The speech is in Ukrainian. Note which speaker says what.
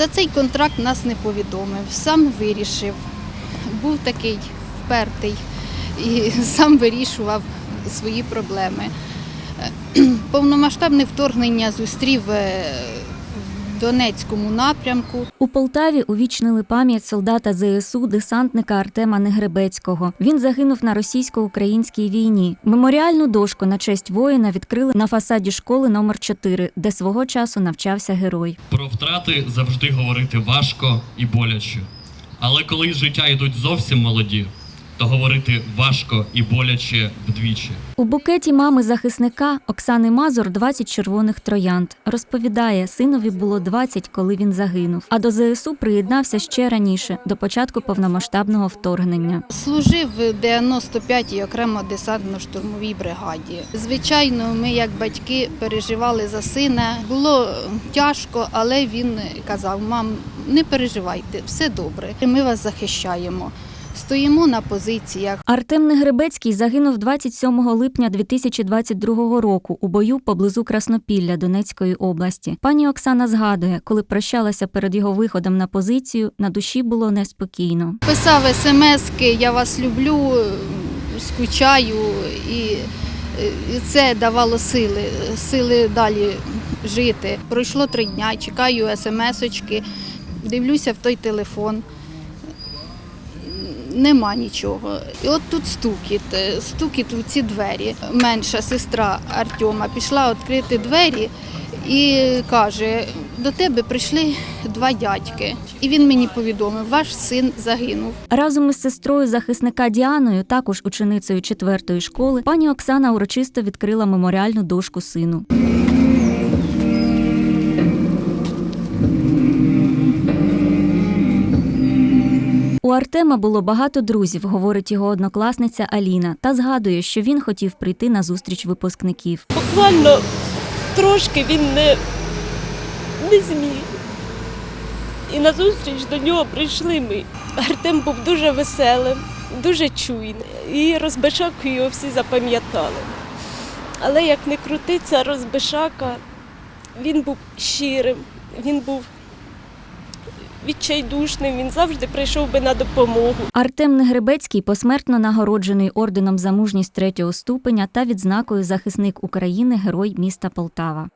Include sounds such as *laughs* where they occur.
Speaker 1: За цей контракт нас не повідомив, сам вирішив. Був такий впертий і *laughs* сам вирішував свої проблеми. Е, *clears throat* Повномасштабне вторгнення зустрів е, Донецькому напрямку.
Speaker 2: У Полтаві увічнили пам'ять солдата ЗСУ, десантника Артема Негребецького. Він загинув на російсько-українській війні. Меморіальну дошку на честь воїна відкрили на фасаді школи номер 4 де свого часу навчався герой.
Speaker 3: Про втрати завжди говорити важко і боляче. Але коли з життя йдуть зовсім молоді, то говорити важко і боляче вдвічі.
Speaker 2: У букеті мами захисника Оксани Мазур 20 червоних троянд. Розповідає, синові було 20, коли він загинув. А до ЗСУ приєднався ще раніше, до початку повномасштабного вторгнення.
Speaker 1: Служив в 95-й окремо десантно-штурмовій бригаді. Звичайно, ми, як батьки, переживали за сина. Було тяжко, але він казав: мам, не переживайте, все добре. Ми вас захищаємо. Стоїмо на позиціях.
Speaker 2: Артем Негребецький загинув 27 липня 2022 року у бою поблизу Краснопілля Донецької області. Пані Оксана згадує, коли прощалася перед його виходом на позицію, на душі було неспокійно.
Speaker 1: Писав смски, я вас люблю, скучаю, і, це давало сили, сили далі жити. Пройшло три дня, чекаю смс-очки, дивлюся в той телефон. Нема нічого. І от тут стукіт, е, стукіт у ці двері. Менша сестра Артема пішла відкрити двері і каже: до тебе прийшли два дядьки. І він мені повідомив, ваш син загинув.
Speaker 2: Разом із сестрою захисника Діаною, також ученицею четвертої школи, пані Оксана урочисто відкрила меморіальну дошку сину. У Артема було багато друзів, говорить його однокласниця Аліна, та згадує, що він хотів прийти на зустріч випускників.
Speaker 4: Буквально трошки він не, не зміг. І на зустріч до нього прийшли ми. Артем був дуже веселим, дуже чуйним. І розбишаку його всі запам'ятали. Але як не крутиться розбишака, він був щирим, він був відчайдушним, він завжди прийшов би на допомогу.
Speaker 2: Артем Негребецький посмертно нагороджений орденом за мужність третього ступеня та відзнакою захисник України Герой міста Полтава.